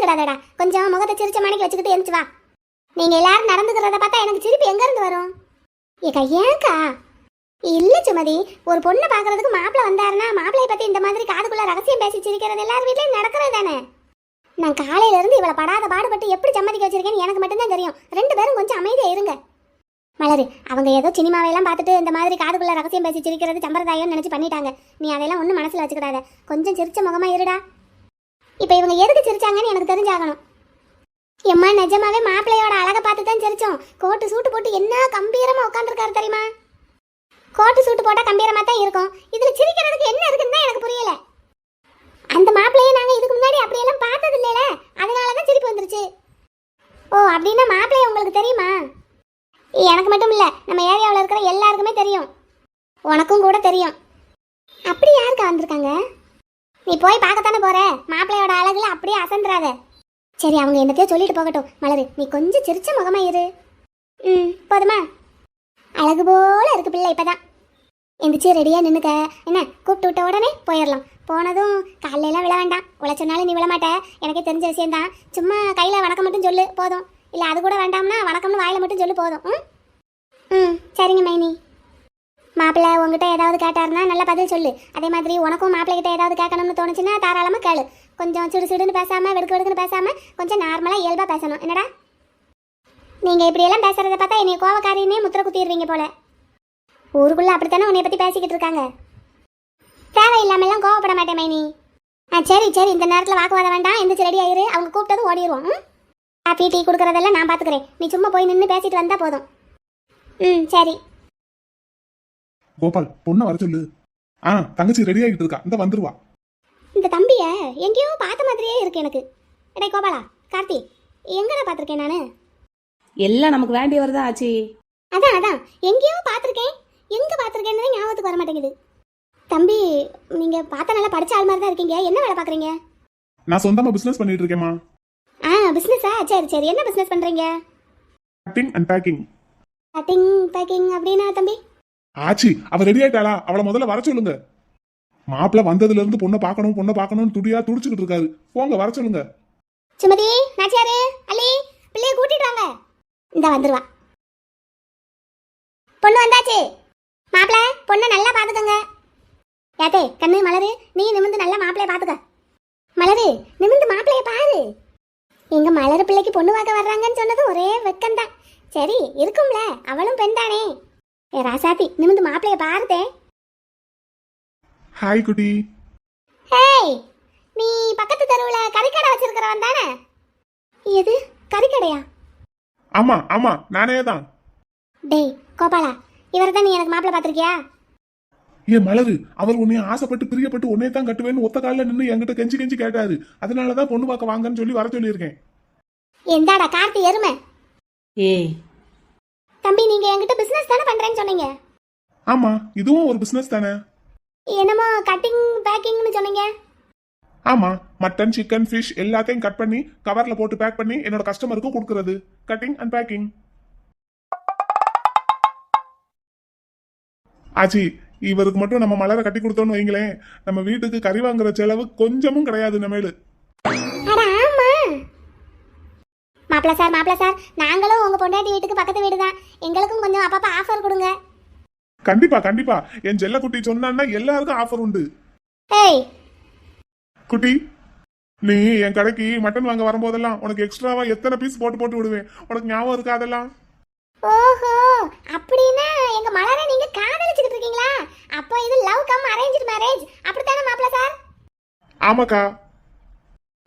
கோச்சுக்கிடாதடா கொஞ்சம் முகத்தை சிரிச்ச மணிக்கு வச்சுக்கிட்டு எந்திச்சு வா. நீங்க எல்லாரும் நடந்துக்கிறத பார்த்தா எனக்கு சிரிப்பு எங்க இருந்து வரும்? ஏக்கா ஏன்க்கா? இல்ல சுமதி ஒரு பொண்ணை பாக்குறதுக்கு மாப்பிள வந்தாருன்னா மாப்பிள்ளைய பத்தி இந்த மாதிரி காதுக்குள்ள ரகசியம் பேசி சிரிக்கிறது எல்லார் வீட்லயும் நடக்கிறது தானே? நான் காலையில இருந்து இவ்வளவு படாத பாடுபட்டு எப்படி சம்மதிக்க வச்சிருக்கேன்னு எனக்கு மட்டும்தான் தெரியும். ரெண்டு பேரும் கொஞ்சம் அமைதியா இருங்க. மலரு அவங்க ஏதோ சினிமாவையெல்லாம் பார்த்துட்டு இந்த மாதிரி காதுக்குள்ள ரகசியம் பேசி சிரிக்கிறது சம்பிரதாயம்னு நினைச்சு பண்ணிட்டாங்க. நீ அதெல்லாம் ஒன்றும் மனசுல வச்சுக்கிடாத. கொஞ்சம் சிரிச்ச முகமா இருடா. இப்போ இவங்க எதுக்கு சிரிச்சாங்கன்னு எனக்கு தெரிஞ்சாகணும். எம்மா நிஜமாவே மாப்பிள்ளையோட அழகை பார்த்து தான் சிரிச்சோம். கோட்டு சூட்டு போட்டு என்ன கம்பீரமா உட்காந்துருக்காரு தெரியுமா? கோட்டு சூட்டு போட்டா கம்பீரமா தான் இருக்கும். இதுல சிரிக்கிறதுக்கு என்ன இருக்குன்னு தான் எனக்கு புரியல. அந்த மாப்பிள்ளையை நாங்க இதுக்கு முன்னாடி அப்படியெல்லாம் பார்த்தது இல்லைல அதனால தான் சிரிப்பு வந்துருச்சு. ஓ அப்படின்னா மாப்பிள்ளைய உங்களுக்கு தெரியுமா? எனக்கு மட்டும் இல்ல நம்ம ஏரியாவில் இருக்கிற எல்லாருக்குமே தெரியும். உனக்கும் கூட தெரியும். அப்படி யாருக்கா வந்திருக்காங்க நீ போய் பார்க்கத்தானே போற? மாப்பிள்ளையோட அழகுல அப்படியே அசந்துறாத. சரி அவங்க என்னத்தையோ சொல்லிட்டு போகட்டும். மலரு நீ கொஞ்சம் சிரிச்ச முகமா இரு. ம் போதுமா? அழகு போல இருக்கு பிள்ளை இப்பதான். எந்திரிச்சு ரெடியா நின்னுக்க. என்ன கூப்பிட்டு விட்ட உடனே போயிடலாம். போனதும் காலையெல்லாம் விழ வேண்டாம். உழைச்சனாலும் நீ விழமாட்ட. எனக்கே தெரிஞ்ச விஷயம்தான். சும்மா கையில் வணக்கம் மட்டும் சொல்லு போதும். இல்லை அது கூட வேண்டாம்னா வணக்கம்னு வாயில மட்டும் சொல்லு போதும். ம்? ம் சரிங்க மைனி. மாப்பிள்ளை உங்ககிட்ட ஏதாவது கேட்டாருன்னா நல்லா பதில் சொல்லு. அதே மாதிரி உனக்கும் மாப்பிள்ளைகிட்ட ஏதாவது கேட்கணும்னு தோணுச்சுன்னா தாராளமாக கேளு. கொஞ்சம் சிடு சிடுன்னு பேசாமல் வெடுக்கு வெடுக்குன்னு பேசாமல் கொஞ்சம் நார்மலாக இயல்பாக பேசணும். என்னடா? நீங்கள் இப்படியெல்லாம் பேசுகிறத பார்த்தா என்னை கோவக்காரின்னே முத்திர குத்திடுவீங்க போல. ஊருக்குள்ளே அப்படித்தானே உன்னை பற்றி பேசிக்கிட்டு இருக்காங்க? தேவையில்லாமலாம் கோவப்பட மாட்டேன் மைனி. ஆ சரி சரி இந்த நேரத்தில் வாக்குவாதம் வேண்டாம். எந்திரிச்சு ரெடி ஆயிரு. அவங்க கூப்பிட்டதும் ஓடிடுவோம் காஃபி டீ கொடுக்குறதெல்லாம் நான் பார்த்துக்கிறேன் நீ சும்மா போய் நின்று பேசிட்டு வந்தால் போதும். ம் சரி. கோபால் பொண்ணை வர சொல்லு. ஆ தங்கச்சி ரெடி ஆகிட்டு இருக்கா. இந்த வந்துருவா. இந்த தம்பிய எங்கேயோ பார்த்த மாதிரியே இருக்கு எனக்கு. எடே கோபாலா கார்த்தி எங்கடா பார்த்துருக்கேன் நான்? எல்லாம் நமக்கு வேண்டியவர் தான் ஆச்சு. அதான் அதான். எங்கேயோ பார்த்துருக்கேன். எங்க பார்த்துருக்கேன்னு ஞாபகத்துக்கு வர மாட்டேங்குது. தம்பி நீங்க பார்த்த நல்லா படிச்ச ஆள் மாதிரி தான் இருக்கீங்க. என்ன வேலை பார்க்குறீங்க? நான் சொந்தமா பிசினஸ் பண்ணிட்டு இருக்கேம்மா. ஆ பிஸ்னஸா சரி சரி. என்ன பிஸ்னஸ் பண்றீங்க? Cutting and packing cutting packing அப்படின்னா தம்பி? ஆச்சி அவ ரெடி ஆயிட்டாளா? அவளை முதல்ல வர சொல்லுங்க. மாப்பிள்ள வந்ததுல இருந்து பொண்ணை பார்க்கணும் பொண்ணை பார்க்கணும்னு துடியா துடிச்சுக்கிட்டு இருக்காரு. போங்க வர சொல்லுங்க. சுமதி நாச்சியாரு அலி பிள்ளைய கூட்டிட்டு வாங்க. இந்த வந்துருவா. பொண்ணு வந்தாச்சு. மாப்பிள பொண்ணை நல்லா பாத்துக்கங்க ஏத்தே கண்ணு மலரு நீ நிமிந்து நல்லா மாப்பிளைய பாத்துக்க மலரு நிமிந்து மாப்பிளைய பாரு. எங்க மலரு பிள்ளைக்கு பொண்ணு பார்க்க வர்றாங்கன்னு சொன்னது ஒரே வெக்கம்தான். சரி இருக்கும்ல. அவளும் பெண் தானே. ஏ ராசாத்தி நிமிந்து மாப்பிளைய பாருதே ஹாய் குட்டி. ஹேய் நீ பக்கத்து தெருவுல கறிக்கடை வச்சிருக்கிறவன் தானே? எது கறிக்கடையா? ஆமா ஆமா நானே தான். டேய் கோபாலா இவரை தான் நீ எனக்கு மாப்பிள்ளை பார்த்துருக்கியா? ஏன் மலரு அவர் உன்னை ஆசைப்பட்டு பிரியப்பட்டு உன்னை தான் கட்டுவேன்னு ஒத்த காலில் நின்று என்கிட்ட கெஞ்சி கெஞ்சி கேட்டாரு. அதனாலதான் பொண்ணு பார்க்க வாங்கன்னு சொல்லி வர சொல்லியிருக்கேன். எந்தாடா கார்த்தி எருமை? ஏய் தம்பி நீங்க என்கிட்ட பிசினஸ் தானே பண்றேன்னு சொன்னீங்க? ஆமா இதுவும் ஒரு பிசினஸ் தானே? என்னமோ கட்டிங் பேக்கிங்னு சொன்னீங்க? ஆமா மட்டன் சிக்கன் ஃபிஷ் எல்லாத்தையும் கட் பண்ணி கவர்ல போட்டு பேக் பண்ணி என்னோட கஸ்டமருக்கு கொடுக்கறது. கட்டிங் அண்ட் பேக்கிங் ஆச்சி இவருக்கு மட்டும் நம்ம மலரை கட்டி கொடுத்தோம்னு வைங்களேன். நம்ம வீட்டுக்கு கறி வாங்குற செலவு கொஞ்சமும் கிடையாது இனிமேலு மாப்பிள்ள சார் மாப்பிள்ள சார் நாங்களும் உங்க பொண்டாட்டி வீட்டுக்கு பக்கத்து வீடு தான் எங்களுக்கும் கொஞ்சம் அப்பப்ப ஆஃபர் கொடுங்க. கண்டிப்பா கண்டிப்பா. என் செல்ல குட்டி சொன்னான்னா எல்லாருக்கும் ஆஃபர் உண்டு. ஏய் குட்டி நீ என் கடைக்கு மட்டன் வாங்க வரும்போதெல்லாம் உனக்கு எக்ஸ்ட்ராவா எத்தனை பீஸ் போட்டு போட்டு விடுவேன்? உனக்கு ஞாபகம் இருக்கா அதெல்லாம்? ஓஹோ அப்படின்னா எங்க மலரை நீங்க காதலிச்சுக்கிட்டு இருக்கீங்களா? அப்போ இது லவ் கம் அரேஞ்ச் மேரேஜ் அப்படித்தானே மாப்பிள்ள சார்? ஆமாக்கா.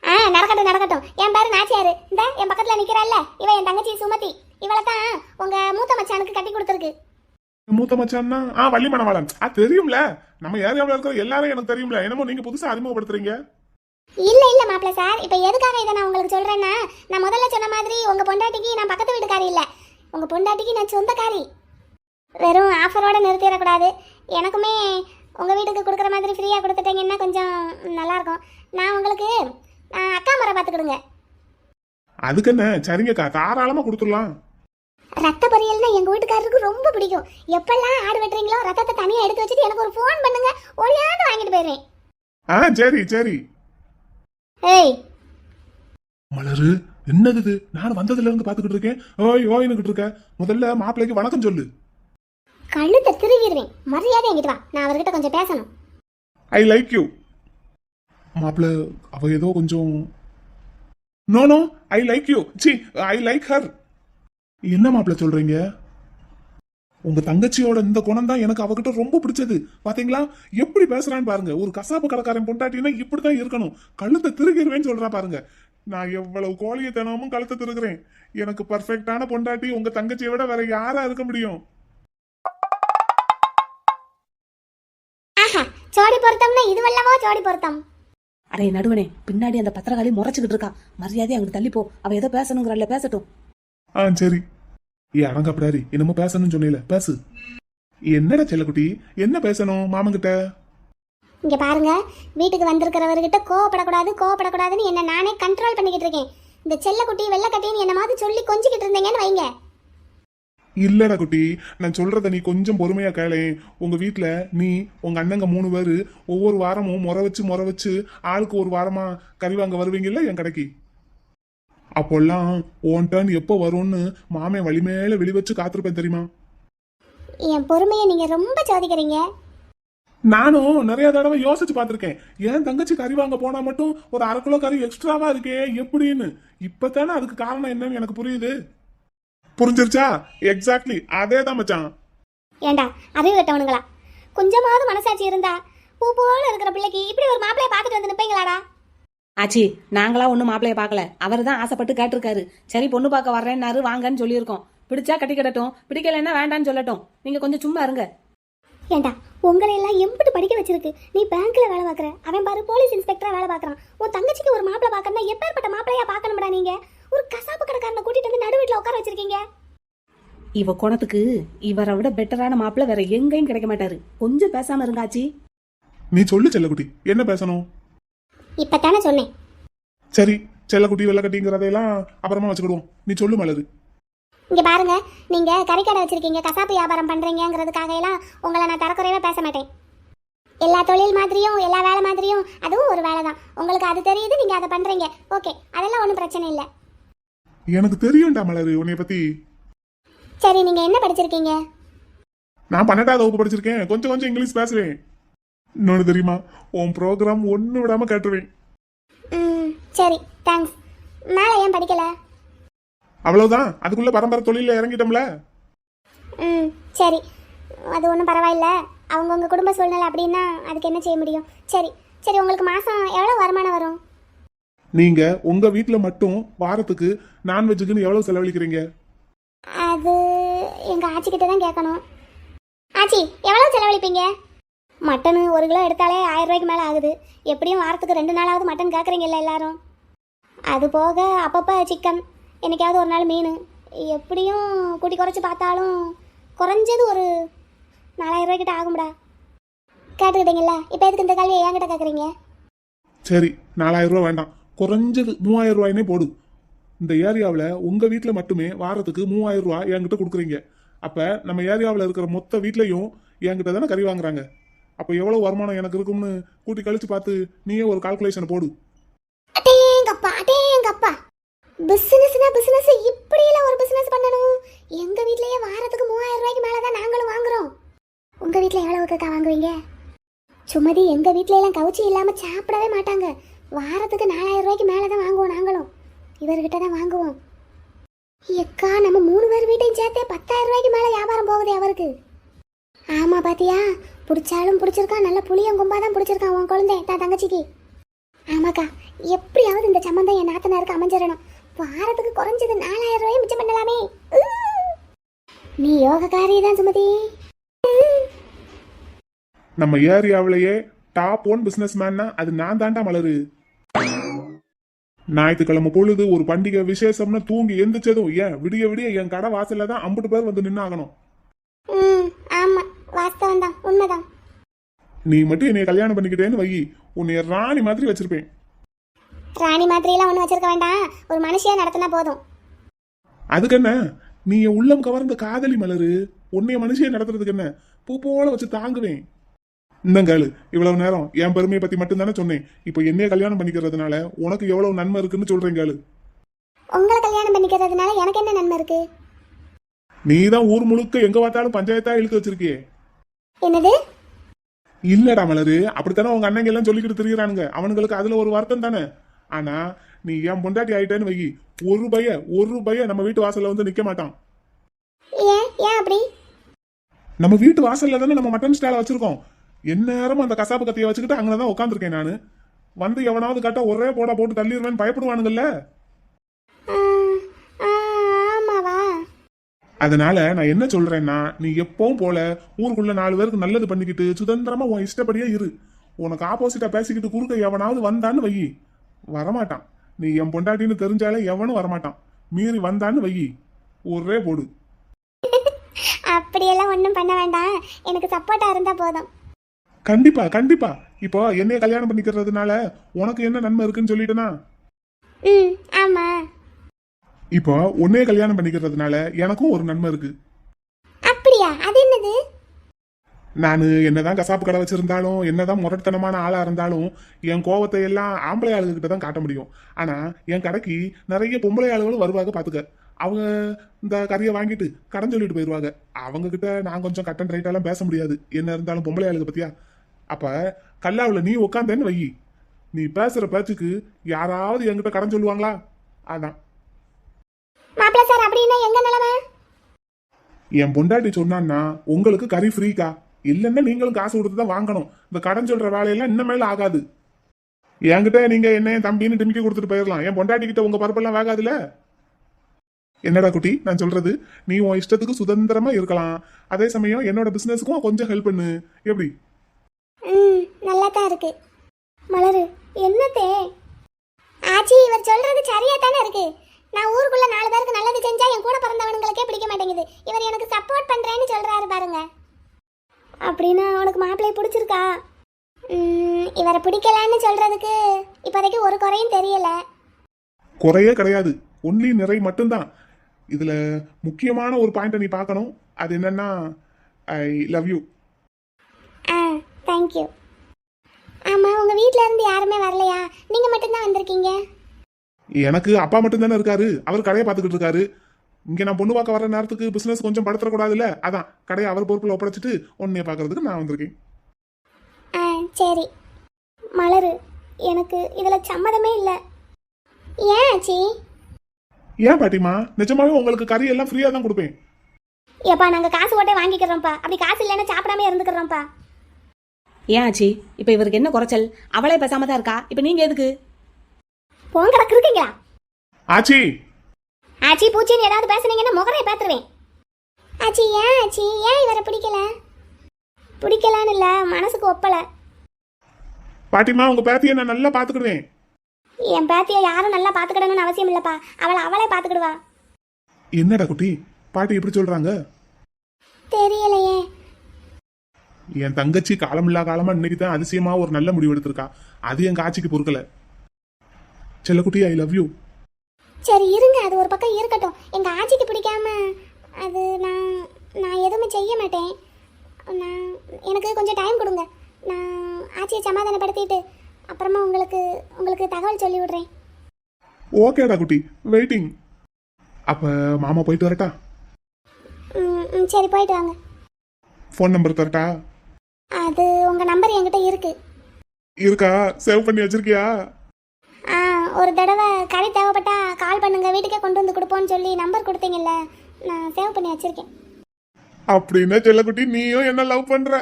ஆ நடக்கட்டும் நடக்கட்டும். என் பேரு நாச்சியாரு. இந்த என் பக்கத்துல நிக்கிறாள்ல. இவ என் தங்கச்சி சுமதி. இவளை தான் உங்க மூத்த மச்சானுக்கு கட்டி கொடுத்துருக்கு. மூத்த மச்சான்னா? ஆ வள்ளி மணவாளன். ஆ தெரியும்ல. நம்ம ஏரியாவில் இருக்கிற எல்லாரும் எனக்கு தெரியும்ல. என்னமோ நீங்க புதுசா அறிமுகப்படுத்துறீங்க. இல்ல இல்ல மாப்பிள்ள சார். இப்ப எதுக்காக இதை நான் உங்களுக்கு சொல்றேன்னா நான் முதல்ல சொன்ன மாதிரி உங்க பொண்டாட்டிக்கு நான் பக்கத்து வீட்டுக்காரி இல்ல. உங்க பொண்டாட்டிக்கு நான் சொந்தக்காரி. வெறும் ஆஃபரோட நிறுத்திடக்கூடாது. எனக்குமே உங்க வீட்டுக்கு கொடுக்குற மாதிரி ஃப்ரீயா கொடுத்துட்டீங்கன்னா கொஞ்சம் நல்லா இருக்கும் நான் உங்களுக்கு அக்கா முறை பார்த்துக்கிடுங்க. அதுக்கு என்ன சரிங்கக்கா தாராளமா கொடுத்துடலாம். ரத்த பொரியல்னா எங்க வீட்டுக்காரருக்கு ரொம்ப பிடிக்கும். எப்பெல்லாம் ஆடு வெட்டுறீங்களோ ரத்தத்தை தனியா எடுத்து வச்சுட்டு எனக்கு ஒரு ஃபோன் பண்ணுங்க ஒளியாந்து வாங்கிட்டு போயிடுறேன். ஆ சரி சரி. ஏய். மலரு என்னது இது? நான் வந்ததுல இருந்து பாத்துக்கிட்டு இருக்கேன். ஓய் ஓய்னுக்கிட்டு இருக்க. முதல்ல மாப்பிள்ளைக்கு வணக்கம் சொல்லு. கழுத்தை திருவிடுவேன். மரியாதை என்கிட்ட வா. நான் அவர்கிட்ட கொஞ்சம் பேசணும். ஐ லைக் யூ மாப்பிள்ள அவ ஏதோ கொஞ்சம் no no I like you see I like her என்ன மாப்பிள்ள சொல்றீங்க? உங்க தங்கச்சியோட இந்த குணம் தான் எனக்கு அவகிட்ட ரொம்ப பிடிச்சது. பாத்தீங்களா? எப்படி பேசுறான்னு பாருங்க. ஒரு கசாப்பு கடைக்காரன் பொண்டாட்டினா இப்படிதான் இருக்கணும். கழுத்தை திருகிருவேன்னு சொல்றா பாருங்க. நான் எவ்வளவு கோழிய தினமும் கழுத்தை திருகிறேன். எனக்கு பர்ஃபெக்டான பொண்டாட்டி உங்க தங்கச்சியை விட வேற யாரா இருக்க முடியும்? ஆஹா ஜோடி பொருத்தம்னா இதுவல்லவோ ஜோடி பொருத்தம். அடே நடுவனே பின்னாடி அந்த பத்திரகாளி முறைச்சுக்கிட்டு இருக்கா. மரியாதை அங்கிட்டு தள்ளி போ அவ ஏதோ பேசணுங்கிறல்ல பேசட்டும். ஆ சரி. ஏ அடங்கப்படாரி என்னமோ பேசணும்னு சொன்னீல பேசு. என்னடா செல்லக்குட்டி? என்ன பேசணும் மாமன்கிட்ட? இங்க பாருங்க வீட்டுக்கு வந்திருக்கிறவர்கிட்ட கோவப்படக்கூடாது கோவப்படக்கூடாதுன்னு என்ன நானே கண்ட்ரோல் பண்ணிக்கிட்டு இருக்கேன். இந்த செல்லக்குட்டி வெள்ளக்கட்டின்னு என்ன மாதிரி சொல்லி கொஞ்சிக்கிட்டு இருந்தீங்கன்னு வைங்க. இல்லடா குட்டி நான் சொல்றத நீ கொஞ்சம் பொறுமையா கேளே. உங்க வீட்ல நீ உங்க அண்ணங்க மூணு பேரு ஒவ்வொரு வாரமும் முறை வச்சு முறை வச்சு ஆளுக்கு ஒரு வாரமா கறி வாங்க வருவீங்கல்ல என் கடைக்கு? அப்போல்லாம் ஓன் டர்ன் எப்போ வரும்னு மாமே வழி மேல வெளி வச்சு காத்திருப்பேன் தெரியுமா? என் பொறுமையை நீங்க ரொம்ப சோதிக்கிறீங்க. நானும் நிறைய தடவை யோசிச்சு பார்த்திருக்கேன். ஏன் தங்கச்சி கறி வாங்க போனா மட்டும் ஒரு அரை கிலோ கறி எக்ஸ்ட்ராவா இருக்கே எப்படின்னு. இப்பதானே அதுக்கு காரணம் என்னன்னு எனக்கு புரியுது. புரிஞ்சிருச்சா? எக்ஸாக்ட்லி அதே தான் மச்சான். ஏண்டா அறிவு கட்டவனுங்களா? கொஞ்சமாவது மனசாட்சி இருந்தா பூ போல இருக்கிற பிள்ளைக்கு இப்படி ஒரு மாப்பிளைய பார்த்துட்டு வந்து நிப்பீங்களாடா? ஆச்சி நாங்களா ஒன்றும் மாப்பிளைய பார்க்கல. அவர் தான் ஆசைப்பட்டு கேட்டிருக்காரு. சரி பொண்ணு பார்க்க வர்றேன்னாரு வாங்கன்னு சொல்லியிருக்கோம். பிடிச்சா கட்டி கிடட்டும் பிடிக்கலைன்னா வேண்டான்னு சொல்லட்டும். நீங்க கொஞ்சம் சும்மா இருங்க. ஏண்டா உங்களை எல்லாம் எம்பிட்டு படிக்க வச்சிருக்கு. நீ பேங்க்ல வேலை பார்க்குற. அவன் பாரு போலீஸ் இன்ஸ்பெக்டரா வேலை பார்க்கறான். உன் தங்கச்சிக்கு ஒரு மாப்பிளை பார்க்கணும்னா எப்பேற்பட்ட மாப்பிளையா பார்க்கணும்டா நீங்க? ஒரு கசாப்பு கடைக்காரனை கூட்டிட்டு வந்து நடு வீட்டுல உட்கார வச்சிருக்கீங்க? இவ குணத்துக்கு இவரை விட பெட்டரான மாப்பிள்ளை வேற எங்கேயும் கிடைக்க மாட்டாரு. கொஞ்சம் பேசாம இருங்க ஆச்சி நீ சொல்லு செல்லக்குட்டி என்ன பேசணும்? இப்பதானே சொன்னேன். சரி செல்லக்குட்டி வெள்ளக்கட்டிங்கிறதையெல்லாம் அப்புறமா வச்சுக்கிடுவோம். நீ சொல்லு மலரு. இங்க பாருங்க நீங்க கறிக்கடை வச்சிருக்கீங்க கசாப்பு வியாபாரம் பண்றீங்கிறதுக்காக எல்லாம் உங்களை நான் தரக்குறைவா பேச மாட்டேன். எல்லா தொழில் மாதிரியும் எல்லா வேலை மாதிரியும் அதுவும் ஒரு வேலை தான் உங்களுக்கு அது தெரியுது நீங்க அதை பண்றீங்க. ஓகே அதெல்லாம் ஒன்றும் பிரச்சனை இல்லை. எனக்கு தெரியும்டா மலரு உன்னைய பத்தி. சரி நீங்க என்ன படிச்சிருக்கீங்க? நான் பன்னெண்டாவது வகுப்பு படிச்சிருக்கேன். கொஞ்சம் கொஞ்சம் இங்கிலீஷ் பேசுவேன். இன்னொன்னு தெரியுமா? உன் ப்ரோக்ராம் ஒண்ணு விடாம கேட்டுருவேன் ம் சரி தேங்க்ஸ் மேலே ஏன் படிக்கல? அவ்வளவுதான். அதுக்குள்ள பரம்பரை தொழில இறங்கிட்டோம்ல. ம் சரி. அது ஒன்றும் பரவாயில்ல. அவங்கவுங்க குடும்ப சூழ்நிலை அப்படின்னா அதுக்கு என்ன செய்ய முடியும்? சரி சரி உங்களுக்கு மாதம் எவ்வளோ வருமானம் வரும்? நீங்க உங்க வீட்ல மட்டும் வாரத்துக்கு நான்வெஜ்ஜுக்குன்னு எவ்வளவு செலவழிக்கிறீங்க? அது எங்கள் ஆச்சிக்கிட்ட தான் கேட்கணும் ஆச்சி எவ்வளோ செலவழிப்பீங்க? மட்டனு ஒரு கிலோ எடுத்தாலே ஆயிரம் ரூபாய்க்கு மேலே ஆகுது. எப்படியும் வாரத்துக்கு ரெண்டு நாளாவது மட்டன் கேட்குறீங்கல்ல எல்லாரும்? அது போக அப்பப்போ சிக்கன் என்னைக்காவது ஒரு நாள் மீன். எப்படியும் கூட்டி குறைச்சி பார்த்தாலும் குறைஞ்சது ஒரு நாலாயிரம் ரூபாய்க்கிட்ட ஆகும்டா. கேட்டுக்கிட்டீங்கல்ல இப்போ எதுக்கு இந்த கேள்வியை என்கிட்ட கேட்குறீங்க சரி நாலாயிரம் ரூபாய் வேண்டாம். குறைஞ்சது மூவாயிரம் ரூபாய்னே போடு. இந்த ஏரியாவில் உங்கள் வீட்டில் மட்டுமே வாரத்துக்கு மூவாயிரம் ரூபா என்கிட்ட கொடுக்குறீங்க. அப்போ நம்ம ஏரியாவில் இருக்கிற மொத்த வீட்லையும் என்கிட்ட தானே கறி வாங்குறாங்க. அப்போ எவ்வளோ வருமானம் எனக்கு இருக்கும்னு கூட்டி கழிச்சு பார்த்து நீயே ஒரு கால்குலேஷன் போடு. அடேங்கப்பா அடேங்கப்பா. பிசினஸ்னா பிசினஸ் இப்படியெல்லாம் ஒரு பிசினஸ் பண்ணணும். எங்க வீட்லயே வாரத்துக்கு மூவாயிரம் ரூபாய்க்கு மேல தான் நாங்களும் வாங்குறோம். உங்க வீட்ல எவ்வளவுக்குக்கா வாங்குவீங்க? சுமதி எங்க வீட்ல எல்லாம் கவுச்சி இல்லாம சாப்பிடவே மாட்டாங்க. வாரத்துக்கு நாலாயிரம் ரூபாய்க்கு மேலே தான் வாங்குவோம் நாங்களும். இவர்கிட்ட தான் வாங்குவோம். எக்கா நம்ம மூணு பேர் வீட்டையும் சேர்த்தே பத்தாயிரம் ரூபாய்க்கு மேலே வியாபாரம் போகுது அவருக்கு. ஆமாம் பாத்தியா? பிடிச்சாலும் பிடிச்சிருக்கான் நல்ல புளியங்கும்பா தான் பிடிச்சிருக்கான் உன் குழந்தை தான் தங்கச்சிக்கு. ஆமாக்கா எப்படியாவது இந்த சம்மந்தம் என் நாத்தனாருக்கு அமைஞ்சிடணும். வாரத்துக்கு குறைஞ்சது நாலாயிரம் ரூபாய் மிச்சம் பண்ணலாமே. நீ யோகக்காரி தான் சுமதி. நம்ம ஏரியாவிலேயே டாப் ஒன் பிசினஸ் மேன்னா அது நான் தாண்டா மலரு. ஞாயிற்றுக்கிழமை பொழுது ஒரு பண்டிகை விசேஷம்னு தூங்கி எந்திரிச்சதும் ஏன்? விடிய விடிய என் கடை வாசல்ல தான் அம்புட்டு பேர் வந்து நின்னாகணும். ம் ஆமாம் வாஸ்தவம் தான் உண்மைதான். நீ மட்டும் என்னைய கல்யாணம் பண்ணிக்கிட்டேன்னு வை உன்னைய ராணி மாதிரி வச்சிருப்பேன். ராணி மாதிரிலாம் ஒன்றும் வச்சிருக்க வேண்டாம். ஒரு மனுஷியா நடத்தினா போதும். அதுக்கு என்ன? நீ உள்ளம் கவர்ந்த காதலி மலரு. உன்னைய மனுஷியை நடத்துறதுக்கு என்ன? பூ போல வச்சு தாங்குவேன். இந்தங்காலு இவ்வளவு நேரம் என் பெருமையை பத்தி மட்டும்தானே சொன்னேன். இப்போ என்னைய கல்யாணம் பண்ணிக்கிறதுனால உனக்கு எவ்வளவு நன்மை இருக்குன்னு சொல்றேன் கேளு. உங்களை கல்யாணம் பண்ணிக்கிறதுனால எனக்கு என்ன நன்மை இருக்கு? நீ தான் ஊர் முழுக்க எங்க பார்த்தாலும் பஞ்சாயத்தா இழுத்து வச்சிருக்கியே. என்னது? இல்லடா மலரு அப்படித்தானே உங்க அண்ணங்க எல்லாம் சொல்லிக்கிட்டு திரிகிறானுங்க அவனுங்களுக்கு அதுல ஒரு வருத்தம் தானே? ஆனா நீ என் பொண்டாட்டி ஆயிட்டேன்னு வை ஒரு பய ஒரு பய நம்ம வீட்டு வாசல்ல வந்து நிக்க மாட்டான். ஏன் ஏன் அப்படி? நம்ம வீட்டு வாசல்ல தானே நம்ம மட்டன் ஸ்டால வச்சிருக்கோம். எந்நேரமும் அந்த கசாப்பு கத்தியை வச்சுக்கிட்டு அங்கதான் உட்காந்துருக்கேன் நானு. வந்து எவனாவது கேட்டா ஒரே போடா போட்டு தள்ளிடுவேன்னு பயப்படுவானுங்கல்ல அதனால நான் என்ன சொல்றேன்னா நீ எப்பவும் போல ஊருக்குள்ள நாலு பேருக்கு நல்லது பண்ணிக்கிட்டு சுதந்திரமா உன் இஷ்டப்படியே இரு. உனக்கு ஆப்போசிட்டா பேசிக்கிட்டு குறுக்க எவனாவது வந்தான்னு வை. வரமாட்டான். நீ என் பொண்டாட்டின்னு தெரிஞ்சாலே எவனும் வரமாட்டான். மீறி வந்தான்னு வை. ஒரே போடு. அப்படியெல்லாம் ஒன்றும் பண்ண வேண்டாம். எனக்கு சப்போர்ட்டாக இருந்தால் போதும். கண்டிப்பா கண்டிப்பா. இப்போ என்னைய கல்யாணம் பண்ணிக்கிறதுனால உனக்கு என்ன நன்மை இருக்குன்னு சொல்லிட்டேனா? ம் ஆமாம் இப்போ உன்னைய கல்யாணம் பண்ணிக்கிறதுனால எனக்கும் ஒரு நன்மை இருக்கு. அப்படியா? அது என்னது? நான் என்னதான் கசாப்பு கடை வச்சிருந்தாலும் என்னதான் முரட்டுத்தனமான ஆளா இருந்தாலும் என் கோவத்தை எல்லாம் ஆம்பளை ஆளுகிட்ட தான் காட்ட முடியும். ஆனா என் கடைக்கு நிறைய பொம்பளை ஆளுகளும் வருவாங்க பாத்துக்க. அவங்க இந்த கறியை வாங்கிட்டு கடன் சொல்லிட்டு போயிருவாங்க. அவங்க கிட்ட நான் கொஞ்சம் கட்டன் ரைட்டெல்லாம் பேச முடியாது. என்ன இருந்தாலும் பொம்பளை ஆளுக பத்தியா? அப்ப கல்லாவுல நீ உட்காந்தேன்னு வை. நீ பேசுற பேச்சுக்கு யாராவது என்கிட்ட கடன் சொல்லுவாங்களா? அதான். மாப்பிள்ள சார் அப்படின்னா எங்க நிலமை? என் பொண்டாட்டி சொன்னான்னா உங்களுக்கு கறி ஃப்ரீக்கா இல்லைன்னா நீங்களும் காசு கொடுத்து தான் வாங்கணும். இந்த கடன் சொல்ற வேலையெல்லாம் இன்னமேல ஆகாது. என்கிட்ட நீங்க என்ன என் தம்பின்னு டிமிக்கி கொடுத்துட்டு போயிடலாம் என் பொண்டாட்டி கிட்ட உங்க பருப்பெல்லாம் வேகாதுல? என்னடா குட்டி நான் சொல்றது நீ உன் இஷ்டத்துக்கு சுதந்திரமா இருக்கலாம். அதே சமயம் என்னோட பிசினஸுக்கும் கொஞ்சம் ஹெல்ப் பண்ணு. எப்படி? ம் நல்லா தான் இருக்கு. மலரு என்னத்தே? ஆச்சி இவர் சொல்றது சரியா தானே இருக்கு. நான் ஊருக்குள்ள நாலு பேருக்கு நல்லது செஞ்சா என் கூட பிறந்தவனுங்களுக்கே பிடிக்க மாட்டேங்குது. இவர் எனக்கு சப்போர்ட் பண்றேன்னு சொல்றாரு பாருங்க. அப்படின்னா உனக்கு மாப்பிள்ளைய பிடிச்சிருக்கா? இவரை பிடிக்கலன்னு சொல்றதுக்கு இப்போதைக்கு ஒரு குறையும் தெரியல. குறையே கிடையாது. ஒன்லி நிறை மட்டும்தான். இதுல முக்கியமான ஒரு பாயிண்ட்டை நீ பார்க்கணும். அது என்னன்னா I love you ah thank you ஆமாம் உங்கள் வீட்டில் இருந்து யாருமே வரலையா? நீங்கள் மட்டும்தான் வந்திருக்கீங்க? எனக்கு அப்பா மட்டும் தானே இருக்காரு. அவர் கடையை பார்த்துக்கிட்டு இருக்காரு. இங்க நான் பொண்ணு பார்க்க வர நேரத்துக்கு பிசினஸ் கொஞ்சம் படுத்துறக்கூடாதுல்ல அதான் கடையை அவர் பொறுப்புல ஒப்படைச்சிட்டு உன்னைய பார்க்கறதுக்கு நான் வந்திருக்கேன். ஆ சரி. மலரு எனக்கு இதில் சம்மதமே இல்லை. ஏன் ஆச்சி? ஏன் பாட்டிமா நிஜமாவே உங்களுக்கு கறி எல்லாம் ஃப்ரீயா தான் கொடுப்பேன். ஏப்பா நாங்கள் காசு போட்டே வாங்கிக்கிறோம்ப்பா. அப்படி காசு இல்லைன்னா சாப்பிடாம இருந்துக்கிறோம்ப்பா. ஏன் ஆச்சி? இப்போ இவருக்கு என்ன குறைச்சல்? அவளே பேசாம தான் இருக்கா? இப்போ நீங்க எதுக்கு? போங்கடா இருக்கீங்களா? ஆச்சி! ஆச்சி பூச்சின்னு ஏதாவது பேசுனீங்கன்னா முகரையை பார்த்துருவேன் ஆச்சி ஏன் ஆச்சி? ஏன் இவரை பிடிக்கல? பிடிக்கலான்னு இல்லை மனசுக்கு ஒப்பலை. பாட்டிமா உங்க பேத்தியை நான் நல்லா பாத்துக்கிடுவேன். என் பேத்தியை யாரும் நல்லா பார்த்துக்கிடணும்னு அவசியம் இல்லைப்பா. அவளை அவளே பார்த்துக்கிடுவா என்னடா குட்டி? பாட்டி எப்படி சொல்றாங்க? என் தங்கச்சி காலமில்லா காலமா இன்னைக்கு தான் அதிசயமா ஒரு நல்ல முடிவு எடுத்திருக்கா. அது என் காட்சிக்கு பொறுக்கல. செல்லக்குட்டி ஐ லவ் யூ சரி இருங்க. அது ஒரு பக்கம் இருக்கட்டும். எங்க ஆச்சிக்கு பிடிக்காம அது நான் நான் எதுவுமே செய்ய மாட்டேன். நான் எனக்கு கொஞ்சம் டைம் கொடுங்க. நான் ஆச்சியை சமாதானப்படுத்திட்டு அப்புறமா உங்களுக்கு உங்களுக்கு தகவல் சொல்லி விடுறேன். ஓகேடா குட்டி. வெயிட்டிங் அப்ப மாமா போயிட்டு வரட்டா? ம், ம், சரி போயிட்டு வாங்க. ஃபோன் நம்பர் தரட்டா? அது உங்க நம்பர் என்கிட்ட இருக்கு. இருக்கா? சேவ் பண்ணி வச்சிருக்கியா? ஆ ஒரு தடவை கறி தேவைப்பட்டா கால் பண்ணுங்க வீட்டுக்கே கொண்டு வந்து கொடுப்போன்னு சொல்லி நம்பர் கொடுத்தீங்கல்ல நான் சேவ் பண்ணி வச்சிருக்கேன். அப்படின்னா செல்லக்குட்டி நீயும் என்ன லவ் பண்ற.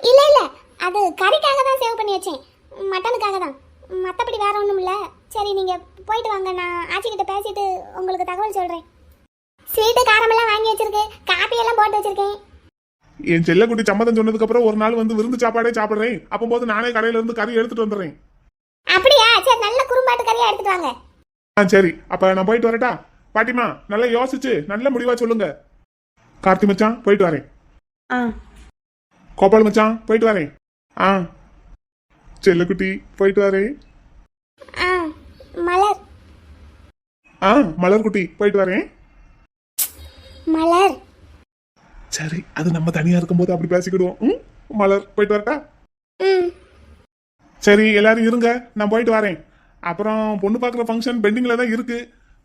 இல்ல இல்ல அது கறிக்காக தான் சேவ் பண்ணி வச்சேன். மட்டனுக்காக தான். மற்றபடி வேற ஒன்றும் இல்லை. சரி நீங்க போயிட்டு வாங்க நான் ஆச்சிக்கிட்ட பேசிட்டு உங்களுக்கு தகவல் சொல்றேன். ஸ்வீட்டு காரமெல்லாம் வாங்கி வச்சிருக்கு. காப்பி எல்லாம் போட்டு வச்சிருக்கேன். என் செல்லக்குட்டி சம்மதம் சொன்னதுக்கு அப்புறம் ஒரு நாள் வந்து விருந்து சாப்பாடே சாப்பிடுறேன். அப்போது நானே கடையில இருந்து கறி எடுத்துட்டு வந்துடுறேன். அப்படியா? சரி நல்ல குறும்பாட்டு கறியா எடுத்துட்டு வாங்க. ஆ சரி. அப்ப நான் போயிட்டு வரட்டா? பாட்டிமா நல்லா யோசிச்சு நல்ல முடிவா சொல்லுங்க. கார்த்தி மச்சான் போயிட்டு வரேன். ஆ. கோபால் மச்சான் போயிட்டு வரேன். ஆ. செல்லக்குட்டி போயிட்டு வரேன். ஆ மலர். ஆ மலர்குட்டி போயிட்டு வரேன். மலர். சரி அது நம்ம தனியா இருக்கும்போது அப்படி பேசிக்கிடுவோம். ம்? மலர் போயிட்டு வரட்டா? சரி எல்லாரும் இருங்க நான் போயிட்டு வரேன். அப்புறம் பொண்ணு பார்க்குற ஃபங்க்ஷன் பெண்டிங்ல தான் இருக்கு.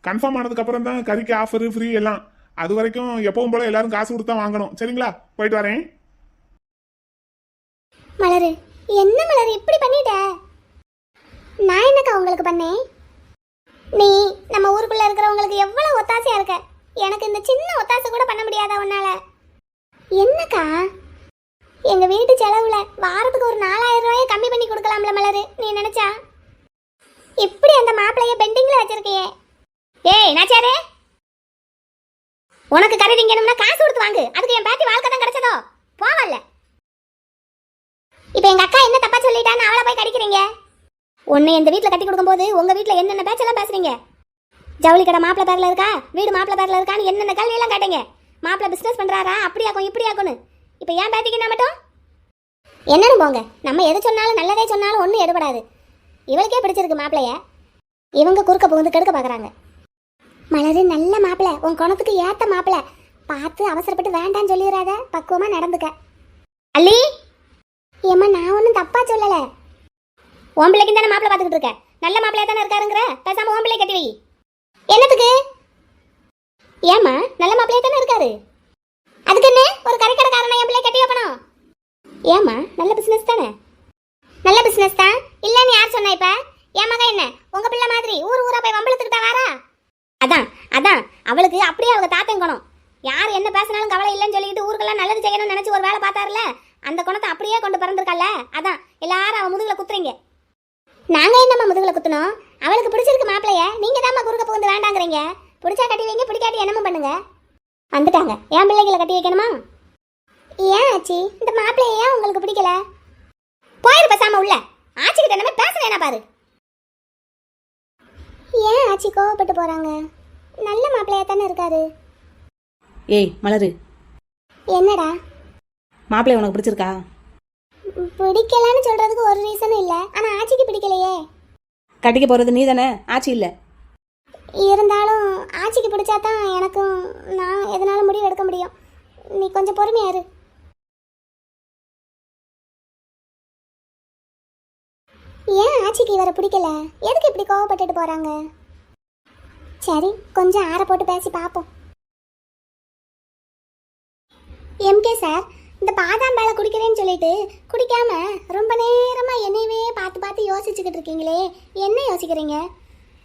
கன்ஃபார்ம் ஆனதுக்கு அப்புறம் தான் கறிக்கு ஆஃபர் ஃப்ரீ எல்லாம். அது வரைக்கும் எப்பவும் போல எல்லாரும் காசு கொடுத்தா வாங்கணும். சரிங்களா? போயிட்டு வரேன். மலரு என்ன மலர் இப்படி பண்ணிட்ட? நான் என்னக்கா உங்களுக்கு பண்ணேன்? நீ நம்ம ஊருக்குள்ள இருக்கிறவங்களுக்கு எவ்வளவு ஒத்தாசையா இருக்க? எனக்கு இந்த சின்ன ஒத்தாசை கூட பண்ண முடியாதா உன்னால? என்னக்கா? எங்க வீட்டு செலவுல வாரத்துக்கு ஒரு நாலாயிரம் ரூபாயை கம்மி பண்ணி கொடுக்கலாம்ல மலரு நீ நினைச்சா? இப்படி அந்த மாப்பிளைய பெண்டிங்ல வச்சிருக்கியே. ஏய் நாச்சாரே உனக்கு கறி திங்கணும்னா காசு கொடுத்து வாங்கு. அதுக்கு என் பாட்டி வாழ்க்கை தான் கிடைச்சதோ. போவல்ல இப்போ எங்க அக்கா என்ன தப்பா சொல்லிட்டான்னு அவளை போய் கடிக்கிறீங்க? ஒன்னு இந்த வீட்டில் கட்டி கொடுக்கும்போது உங்க வீட்டில் என்னென்ன பேச்செல்லாம் பேசுறீங்க? ஜவுளி கடை மாப்பிள பேரில் இருக்கா? வீடு மாப்பிள பேரில் இருக்கான்னு என்னென்ன கேள்வி எல்லாம் கேட்டீங்க? மாப்பிள்ள பிஸ்னஸ் பண்ணுறாரா அப்படி ஆகும் இப்படி ஆகும்னு இப்போ ஏன் பேத்திக்கு மட்டும்? என்னன்னு போங்க. நம்ம எது சொன்னாலும் நல்லதே சொன்னாலும் ஒன்றும் எடுபடாது. இவளுக்கே பிடிச்சிருக்கு மாப்பிளைய. இவங்க குறுக்க புகுந்து கெடுக்க பார்க்குறாங்க மலரு நல்ல மாப்பிள. உன் குணத்துக்கு ஏற்ற மாப்பிள. பார்த்து அவசரப்பட்டு வேண்டான்னு சொல்லிடுறாத பக்குவமாக நடந்துக்க. அல்லி? ஏம்மா நான் ஒன்றும் தப்பாக சொல்லலை. உன் பிள்ளைக்கு தானே மாப்பிள்ளை பார்த்துக்கிட்டு இருக்க. நல்ல மாப்பிள்ளையா தானே இருக்காருங்கிற? பேசாமல் உன் பிள்ளை கட்டி வை. என்னத்துக்கு? ஏம்மா நல்ல மாப்பிள்ளையா தானே இருக்காரு? அதுக்கு என்ன ஒரு கறிக்கடைக்காரனை என் பிள்ளை கட்டி வைப்பணும் ஏம்மா நல்ல பிசினஸ் தானே? நல்ல பிசினஸ் தான்? இல்லைன்னு யார் சொன்னா இப்ப? என் மகன் என்ன? உங்க பிள்ளை மாதிரி ஊர் ஊரா போய் வம்பளத்துக்கிட்டா வாரா? அதான் அதான். அவளுக்கு அப்படியே அவங்க தாத்தன் குணம். யார் என்ன பேசினாலும் கவலை இல்லைன்னு சொல்லிட்டு ஊருக்கெல்லாம் நல்லது செய்யணும்னு நினைச்சு ஒரு வேலை பார்த்தாருல அந்த குணத்தை அப்படியே கொண்டு பிறந்திருக்கல அதான். எல்லாரும் அவன் முதுகுல குத்துறீங்க. நாங்க என்னம்மா முதுகுல குத்துனோம்? அவளுக்கு பிடிச்சிருக்கு மாப்பிளைய நீங்க தான்மா குறுக்க புகுந்து வேண்டாங்கிறீங்க. பிடிச்சா கட்டி வைங்க பிடிக்காட்டி என்னமோ பண்ணுங்க? வந்துட்டாங்க. என் பிள்ளைகளை கட்டி வைக்கணுமா? ஏன் ஆச்சி? இந்த மாப்பிளைய ஏன் உங்களுக்கு பிடிக்கல? போயிரு பேசாம உள்ள. ஆச்சிக்கிட்ட என்னமே பேசுறேனா பாரு? ஏன் ஆச்சி கோவப்பட்டு போறாங்க? நல்ல மாப்பிள்ளையா தானே இருக்காரு. ஏய் மலரு. என்னடா? மாப்பிள்ளை உனக்கு பிடிச்சிருக்கா? பிடிக்கலன்னு சொல்றதுக்கு ஒரு ரீசனும் இல்ல. ஆனா ஆச்சிக்கு பிடிக்கலையே. கட்டிக்க போறது நீ தானே ஆச்சு இல்ல. இருந்தாலும் ஆட்சிக்கு பிடிச்சா தான் எனக்கும் நான் எதனாலும் முடிவு எடுக்க முடியும்? நீ கொஞ்சம் பொறுமையாரு ஏன் ஆச்சிக்கு இவரை பிடிக்கல? எதுக்கு இப்படி கோவப்பட்டுட்டு போறாங்க? சரி கொஞ்சம் ஆற போட்டு பேசி பார்ப்போம் எம்கே சார் இந்த பாதாம் பாலை குடிக்கிறேன்னு சொல்லிட்டு குடிக்காம ரொம்ப நேரமா என்னையவே பார்த்து பார்த்து யோசிச்சுக்கிட்டு இருக்கீங்களே. என்ன யோசிக்கிறீங்க?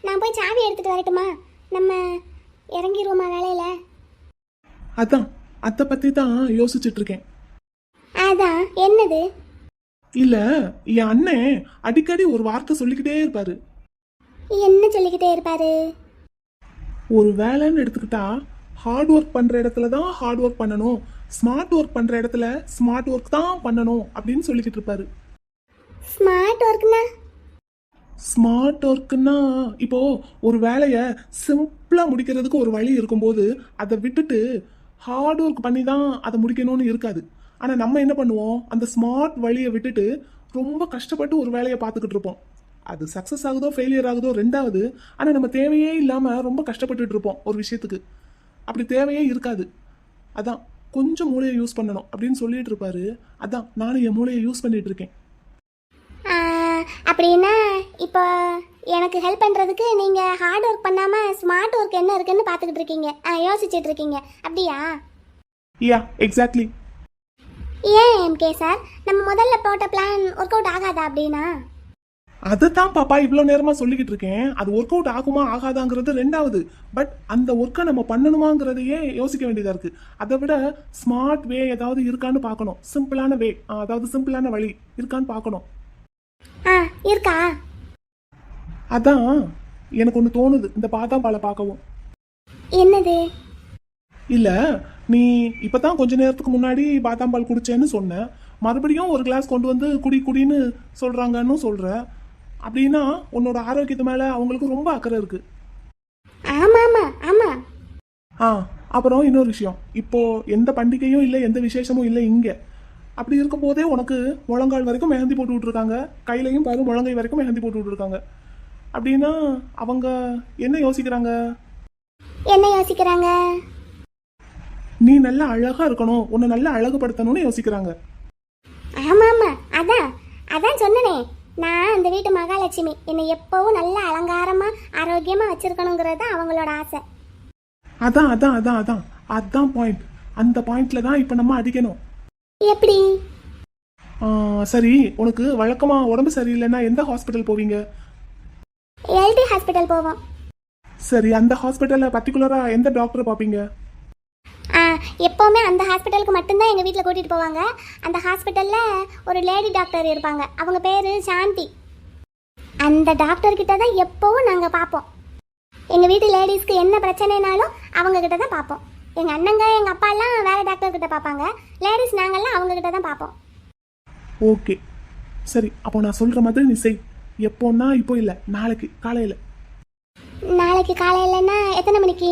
நான் போய் சாவி எடுத்துட்டு வரட்டுமா? நம்ம இறங்கிடுவோமா வேலையில? அதான் அதை பத்தி தான் யோசிச்சுட்டு இருக்கேன் அதான் என்னது? இல்ல என் அண்ணன் அடிக்கடி ஒரு வார்த்தை சொல்லிக்கிட்டே இருப்பாரு. என்ன சொல்லிக்கிட்டே இருப்பாரு? ஒரு வேலைன்னு எடுத்துக்கிட்டா ஹார்ட் ஒர்க் பண்ற இடத்துல தான் ஹார்ட் ஒர்க் பண்ணணும். ஸ்மார்ட் ஒர்க் பண்ற இடத்துல ஸ்மார்ட் ஒர்க் தான் பண்ணணும் அப்படின்னு சொல்லிக்கிட்டு இருப்பாரு. ஸ்மார்ட் ஒர்க்னா ஸ்மார்ட் ஒர்க்குன்னா இப்போ ஒரு வேலையை சிம்பிளாக முடிக்கிறதுக்கு ஒரு வழி இருக்கும்போது அதை விட்டுட்டு ஹார்ட் ஒர்க் பண்ணி தான் அதை முடிக்கணும்னு இருக்காது. ஆனால் நம்ம என்ன பண்ணுவோம்? அந்த ஸ்மார்ட் வழியை விட்டுட்டு ரொம்ப கஷ்டப்பட்டு ஒரு வேலையை பார்த்துக்கிட்டு இருப்போம். அது சக்ஸஸ் ஆகுதோ ஃபெயிலியர் ஆகுதோ ரெண்டாவது ஆனால் நம்ம தேவையே இல்லாமல் ரொம்ப கஷ்டப்பட்டுட்டு இருப்போம் ஒரு விஷயத்துக்கு. அப்படி தேவையே இருக்காது. அதான் கொஞ்சம் மூளையை யூஸ் பண்ணணும் அப்படின்னு சொல்லிட்டு இருப்பாரு. அதான் நானும் என் மூளையை யூஸ் பண்ணிட்டு இருக்கேன். அப்படின்னா இப்போ எனக்கு ஹெல்ப் பண்ணுறதுக்கு நீங்கள் ஹார்ட் ஒர்க் பண்ணாமல் ஸ்மார்ட் ஒர்க் என்ன இருக்குன்னு பார்த்துக்கிட்டு இருக்கீங்க. ஆ, யோசிச்சுட்டு இருக்கீங்க. அப்படியா? யா எக்ஸாக்ட்லி ஏன் எம்கே சார் நம்ம முதல்ல போட்ட பிளான் ஒர்க் அவுட் ஆகாதா அப்படின்னா? அதைத்தான் பாப்பா இவ்வளோ நேரமா சொல்லிக்கிட்டு இருக்கேன். அது ஒர்க் அவுட் ஆகுமா ஆகாதாங்கிறது ரெண்டாவது. பட் அந்த ஒர்க்கை நம்ம பண்ணணுமாங்கிறதையே யோசிக்க வேண்டியதா இருக்கு. அதை விட ஸ்மார்ட் வே ஏதாவது இருக்கான்னு பார்க்கணும். சிம்பிளான வே அதாவது சிம்பிளான வழி இருக்கான்னு பார்க்கணும். ஆ இருக்கா? அதான் எனக்கு ஒன்று தோணுது. இந்த பாதாம் பாலை பார்க்கவும். என்னது? இல்ல நீ இப்பதான் கொஞ்ச நேரத்துக்கு முன்னாடி பாதாம் பால் குடிச்சேன்னு சொன்ன. மறுபடியும் ஒரு கிளாஸ் கொண்டு வந்து குடி குடின்னு சொல்றாங்கன்னு சொல்ற. அப்படின்னா உன்னோட ஆரோக்கியத்து மேல அவங்களுக்கு ரொம்ப அக்கறை இருக்கு. ஆமா ஆமா ஆமா. ஆ அப்புறம் இன்னொரு விஷயம். இப்போ எந்த பண்டிகையும் இல்லை எந்த விசேஷமும் இல்லை இங்க. அப்படி இருக்கும் போதே உனக்கு முழங்கால் வரைக்கும் மெஹந்தி போட்டு விட்டுருக்காங்க. கையிலையும் பாரு முழங்கை வரைக்கும் மெஹந்தி போட்டு விட்டுருக்காங்க. அப்படின்னா அவங்க என்ன யோசிக்கிறாங்க? என்ன யோசிக்கிறாங்க? நீ நல்லா அழகா இருக்கணும் உன்னை நல்லா அழகுபடுத்தணும்னு யோசிக்கிறாங்க. ஆமா ஆமா அதான் அதான் சொன்னனே. நான் அந்த வீட்டு மகாலட்சுமி. என்னை எப்பவும் நல்ல அலங்காரமா ஆரோக்கியமா வச்சிருக்கணுங்கிறது அவங்களோட ஆசை. அதான் அதான் அதான் அதான். அதான் பாயிண்ட் அந்த பாயிண்ட்ல தான் இப்போ நம்ம அடிக்கணும். எப்படி? சரி உனக்கு வழக்கமா உடம்பு சரியில்லைன்னா எந்த ஹாஸ்பிட்டல் போவீங்க? எல்டி ஹாஸ்பிட்டல் போவோம். சரி அந்த ஹாஸ்பிட்டல்ல பர்டிகுலரா எந்த டாக்டர் பார்ப்பீங்க? ஆ எப்போவுமே அந்த ஹாஸ்பிட்டலுக்கு மட்டும்தான் எங்கள் வீட்டில் கூட்டிகிட்டு போவாங்க. அந்த ஹாஸ்பிட்டலில் ஒரு லேடி டாக்டர் இருப்பாங்க. அவங்க பேர் சாந்தி. அந்த டாக்டர் கிட்ட தான் எப்போவும் நாங்கள் பார்ப்போம். எங்கள் வீட்டு லேடிஸ்க்கு என்ன பிரச்சனைனாலும் அவங்க கிட்ட தான் பார்ப்போம். எங்கள் அண்ணங்க எங்கள் அப்பாலாம் வேறு டாக்டர் கிட்ட பார்ப்பாங்க. லேடிஸ் நாங்கள்லாம் அவங்க கிட்ட தான் பார்ப்போம். ஓகே சரி அப்போ நான் சொல்ற மாதிரி நீ செய். எப்போன்னா இப்போ இல்லை நாளைக்கு காலையில. நாளைக்கு காலையிலன்னா எத்தனை மணிக்கு?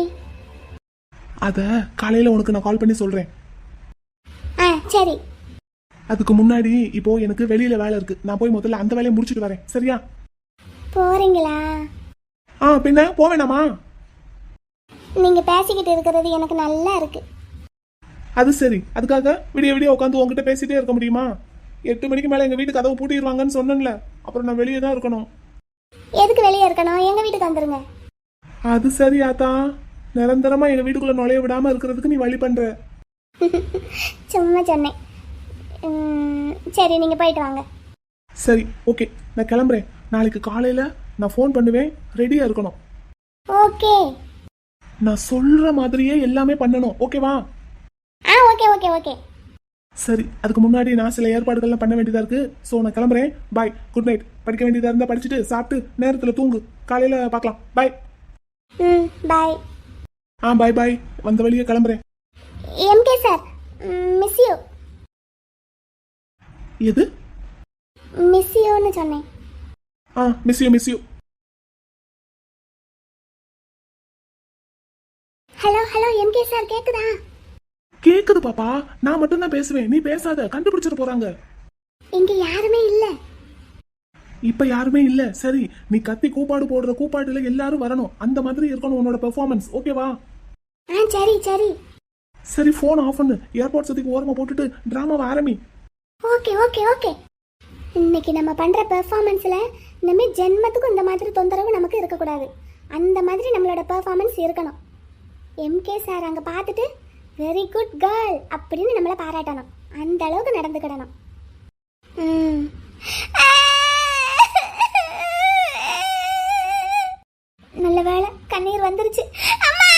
அத காலையில உனக்கு நான் கால் பண்ணி சொல்றேன். ஆ சரி. அதுக்கு முன்னாடி இப்போ எனக்கு வெளியில வேலை இருக்கு. நான் போய் முதல்ல அந்த வேலையை முடிச்சிட்டு வரேன். சரியா? போகிறீங்களா ஆ பின்ன போவேனாமா நீங்கள் பேசிக்கிட்டு இருக்கிறது எனக்கு நல்லா இருக்குது அது சரி. அதுக்காக விடிய விடிய உட்காந்து உங்ககிட்ட பேசிட்டே இருக்க முடியுமா? எட்டு மணிக்கு மேல எங்க வீட்டு கதவு பூட்டிடுவாங்கன்னு சொன்னேன்ல. அப்புறம் நான் வெளியே தான் இருக்கணும். எதுக்கு வெளியே இருக்கணும்? எங்கள் வீட்டுக்கு வந்துருங்க. அது சரி ஆத்தா. நிரந்தரமா எங்க வீட்டுக்குள்ள நுழைய விடாம இருக்கிறதுக்கு நீ வழி பண்ற. சும்மா சொன்னேன். சரி நீங்கள் போயிட்டு வாங்க. சரி ஓகே. நான் கிளம்புறேன். நாளைக்கு காலையில நான் ஃபோன் பண்ணுவேன். ரெடியா இருக்கணும். ஓகே. நான் சொல்ற மாதிரியே எல்லாமே பண்ணணும். ஓகேவா ஆ ஓகே ஓகே ஓகே சரி அதுக்கு முன்னாடி நான் சில ஏற்பாடுகள்லாம் பண்ண வேண்டியதா இருக்கு. ஸோ நான் கிளம்புறேன். பாய் குட் நைட் படிக்க வேண்டியதா இருந்தா படிச்சுட்டு சாப்பிட்டு நேரத்துல தூங்கு. காலையில பார்க்கலாம். பாய் ம் பாய் ஆ பாய் பாய் வந்த வழியே கிளம்புறேன். எம்கே சார் மிஸ் யூ எது? மிஸ் யூன்னு சொன்னேன். ஆ miss you miss you hello hello MK sir கேக்குதா? கேக்குது பாப்பா. நான் மட்டும் தான் பேசுவேன். நீ பேசாத. கண்டுபிடிச்சிட போறாங்க. இங்க யாருமே இல்ல. இப்ப யாருமே இல்ல. சரி நீ கத்தி கூப்பாடு போடுற கூப்பாடுல எல்லாரும் வரணும். அந்த மாதிரி இருக்கணும் உன்னோட பெர்ஃபார்மன்ஸ் ஓகேவா ஆ சரி சரி. சரி ஃபோன் ஆஃப் பண்ணு. ஏர்போர்ட் சுத்திக்கு ஓரமா போட்டுட்டு டிராமாவை ஆரம்பி. ஓகே ஓகே ஓகே இன்னைக்கு நம்ம பண்ற பெர்ஃபார்மன்ஸ்ல இனிமே ஜென்மத்துக்கும் இந்த மாதிரி தொந்தரவு நமக்கு இருக்கக்கூடாது. அந்த மாதிரி நம்மளோட பெர்ஃபார்மன்ஸ் இருக்கணும். எம்கே சார் அங்கே பார்த்துட்டு வெரி குட் கேர்ள் அப்படின்னு நம்மளை பாராட்டணும். அந்த அளவுக்கு நடந்துக்கிடணும். நல்ல வேலை கண்ணீர் வந்துருச்சு. அம்மா!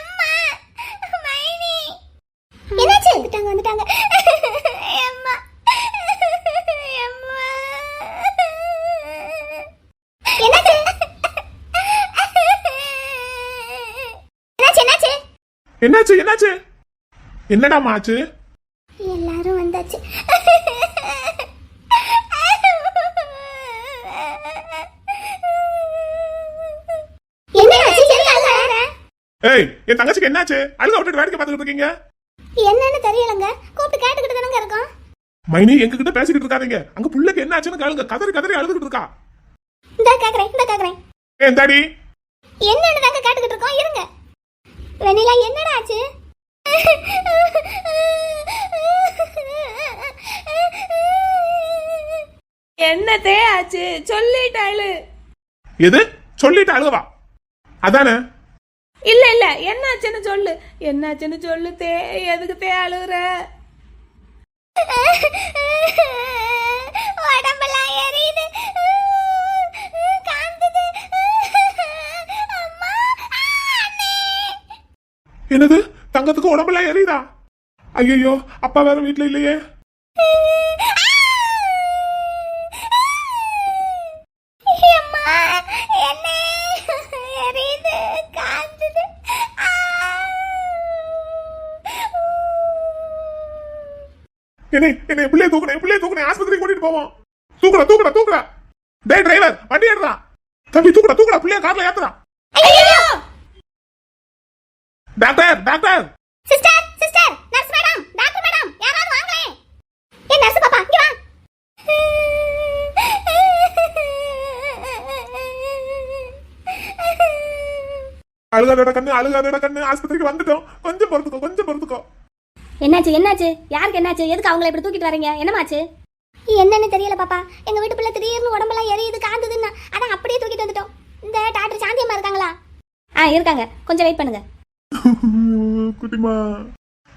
அம்மா! மைனி! என்னாச்சு? வந்துட்டாங்க வந்துட்டாங்க அம்மா அம்மா என்னாச்சு என்னாச்சு என்னாச்சு என்னாச்சு என்னாச்சு? என்னடா ஆச்சு எல்லாரும் வந்தாச்சு? ஏய் என் தங்கச்சிக்கு என்னாச்சு? அழுக விட்டுட்டு வேடிக்கை பார்த்துக்கிட்டு இருக்கீங்க? என்னன்னு தெரியலங்க. கூப்பிட்டு கேட்டுக்கிட்டு தானங்க இருக்கோம். மைனி எங்க கிட்ட பேசிக்கிட்டு இருக்காதீங்க. அங்க புள்ளைக்கு என்ன ஆச்சுன்னு கேளுங்க. கதறி கதறி அழுதுகிட்டு இருக்கா. இந்த கேக்குறேன் இந்த கேக்குறேன். ஏன் தாடி என்னன்னு தாங்க கேட்டுக்கிட்டு இருக்கோம். இருங்க. வெண்ணிலா என்னடா ஆச்சு? என்னத்தே ஆச்சு? சொல்லிட்டாளு எது? சொல்லிட்டு அழுகவா அதானே? இல்ல இல்ல என்னாச்சுன்னு சொல்லு. என்னாச்சுன்னு சொல்லு தே எதுக்கு தே அழுகுற தங்கத்துக்கு உடம்பெல்லாம் எரியுதா? ஐயோ அப்பா வேற வீட்ல இல்லையே. என்ன என்னை பிள்ளைய தூக்குனேன் பிள்ளைய தூக்குனேன் ஆஸ்பத்திரி கூட்டிட்டு போவோம். தூக்குற தூக்குற தூக்குற டேய் டிரைவர் வண்டி எடுறா தம்பி தூக்குடா தூக்குடா புள்ளைய கார்ல ஏத்துறா doctor doctor sister sister nurse madam doctor madam யாராவது வாங்களே. ஏ நர்ஸ் பாப்பா இங்க வா. அழுகாதோட கண்ணு அழுகாதோட கண்ணு. ஆஸ்பத்திரிக்கு வந்துட்டோம். கொஞ்சம் பொறுத்துக்கோ கொஞ்சம் பொறுத்துக்கோ. என்னாச்சு என்னாச்சு? யாருக்கு என்னாச்சு? எதுக்கு அவங்கள இப்படி தூக்கிட்டு வரீங்க? என்னமாச்சு? என்னன்னு தெரியல பாப்பா. எங்க வீட்டு பிள்ளை திடீர்னு உடம்பெல்லாம் எரியுது காந்துதுன்னா அதான் அப்படியே தூக்கிட்டு வந்துட்டோம். இந்த டாக்டர் சாந்தியம்மா இருக்காங்களா? ஆ இருக்காங்க. கொஞ்சம் வெயிட் பண்ணுங்க. குட்டிமா.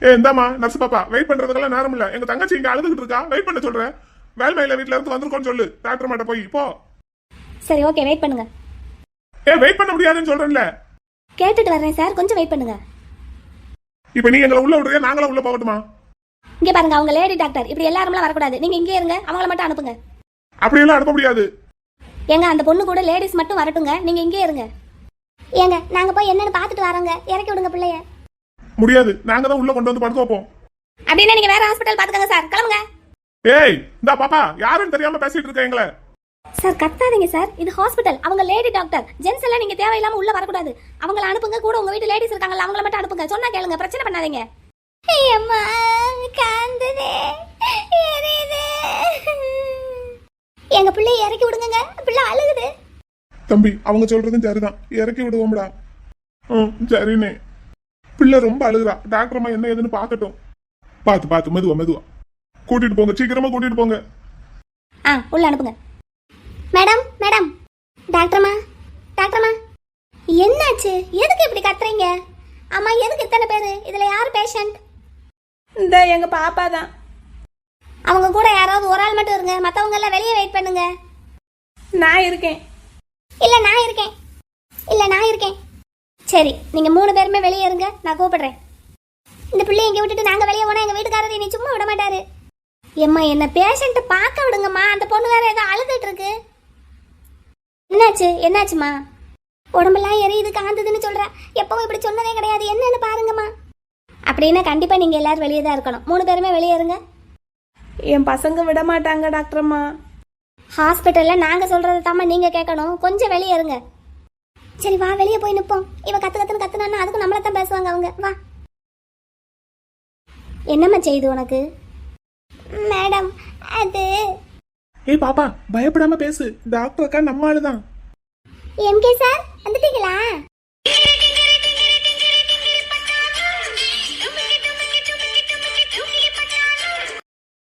ஏ இந்தாமா நர்ஸ் பாப்பா வெயிட் பண்றதுக்கெல்லாம் நேரம் இல்ல. எங்க தங்கச்சி இங்க அழுதுகிட்டு இருக்கா? வெயிட் பண்ண சொல்றேன் வேல்மையில வீட்ல இருந்து வந்திருக்கோம்னு சொல்லு. டாக்டர் மாட்ட போய் போ. சரி ஓகே வெயிட் பண்ணுங்க. ஏ வெயிட் பண்ண முடியாதுன்னு சொல்றேன்ல. கேட்டுட்டு வர்றேன் சார் கொஞ்சம் வெயிட் பண்ணுங்க. இப்ப நீ எங்களை உள்ள விடுறியா? நாங்களும் உள்ள போகட்டுமா? இங்க பாருங்க அவங்க லேடி டாக்டர் இப்படி எல்லாரும்லாம் வரக்கூடாது. நீங்க இங்கே இருங்க அவங்கள மட்டும் அனுப்புங்க. அப்படியெல்லாம் அனுப்ப முடியாது. ஏங்க அந்த பொண்ணு கூட லேடிஸ் மட்டும் வரட்டுங்க. நீங்க இங்கே இருங்க. ஏங்க நாங்க போய் என்னன்னு பார்த்துட்டு வரோங்க. இறக்கி விடுங்க பிள்ளைய. முடியாது. நாங்க தான் உள்ள கொண்டு வந்து படுக்க வைப்போம். அப்படின்னா நீங்க வேற ஹாஸ்பிட்டல் பாத்துக்கங்க சார் கிளம்புங்க. ஏய் இந்தா பாப்பா யாருன்னு தெரியாம பேசிட்டு இருக்க எங்களை? சார் கத்தாதீங்க சார் இது ஹாஸ்பிட்டல் அவங்க லேடி டாக்டர் ஜென்ஸ் எல்லாம் நீங்க தேவையில்லாம உள்ள வரக்கூடாது. அவங்கள அனுப்புங்க. கூட உங்க வீட்டு லேடிஸ் இருக்காங்கல்ல அவங்கள மட்டும் அனுப்புங்க. சொன்னா கேளுங்க பிரச்சனை பண்ணாதீங்க. அம்மா காந்ததே எரியுது. எங்க பிள்ளைய இறக்கி விடுங்க பிள்ளை அழுகுது. தம்பி அவங்க சொல்றதும் சரிதான். இறக்கி விடுவோம்டா. ம் சரிண்ணே. பிள்ளை ரொம்ப அழுகுறா. டாக்டர் அம்மா என்ன ஏதுன்னு பார்க்கட்டும். பார்த்து பார்த்து மெதுவா மெதுவா. கூட்டிட்டு போங்க. சீக்கிரமா கூட்டிட்டு போங்க. ஆ உள்ள அனுப்புங்க. Madam madam. டாக்டர்மா டாக்டர்மா என்னாச்சு? எதுக்கு இப்படி கத்துறீங்க? அம்மா எதுக்கு இத்தனை பேரு? இதுல யார் பேஷண்ட் இந்த எங்க பாப்பா தான். அவங்க கூட யாராவது ஒரு ஆள் மட்டும் இருங்க. மத்தவங்க எல்லாம் வெளியே வெயிட் பண்ணுங்க. நான் இருக்கேன். இல்ல நான் இருக்கேன். இல்ல நான் இருக்கேன். சரி நீங்க மூணு பேருமே வெளியே இருங்க. நான் கூப்பிடுறேன். இந்த பிள்ளைய இங்க விட்டுட்டு நாங்க வெளியே போனா எங்க வீட்டுக்காரர் என்னை சும்மா விட மாட்டாரு. எம்மா என்ன பேஷண்ட் பார்க்க விடுங்கம்மா. அந்த பொண்ணு வேற ஏதோ அழுதுட்டு இருக்கு. என்னாச்சு? என்னாச்சுமா உடம்பெல்லாம் எரியுது காந்ததுன்னு சொல்ற. எப்பவும் இப்படி சொன்னதே கிடையாது. என்னன்னு பாருங்கம்மா. அப்படின்னா கண்டிப்பா நீங்க எல்லாரும் வெளியே தான் இருக்கணும். மூணு பேருமே வெளியே இருங்க. என் பசங்க விட மாட்டாங்க டாக்டர்மா. ஹாஸ்பிட்டல்ல நாங்க சொல்றது தாம்மா நீங்க கேட்கணும் கொஞ்சம் வெளியே இருங்க. சரி வா வெளியே போய் நிப்போம். இவ கத்து கத்துன்னு கத்துனா அதுக்கும் நம்மள தான் பேசுவாங்க அவங்க. வா. என்னம்மா செய்யுது உனக்கு? மேடம் அது ஏய் பாப்பா பயப்படாம பேசு. டாக்டர் அக்கா நம்ம ஆளுதான். எம்கே சார் வந்துட்டீங்களா?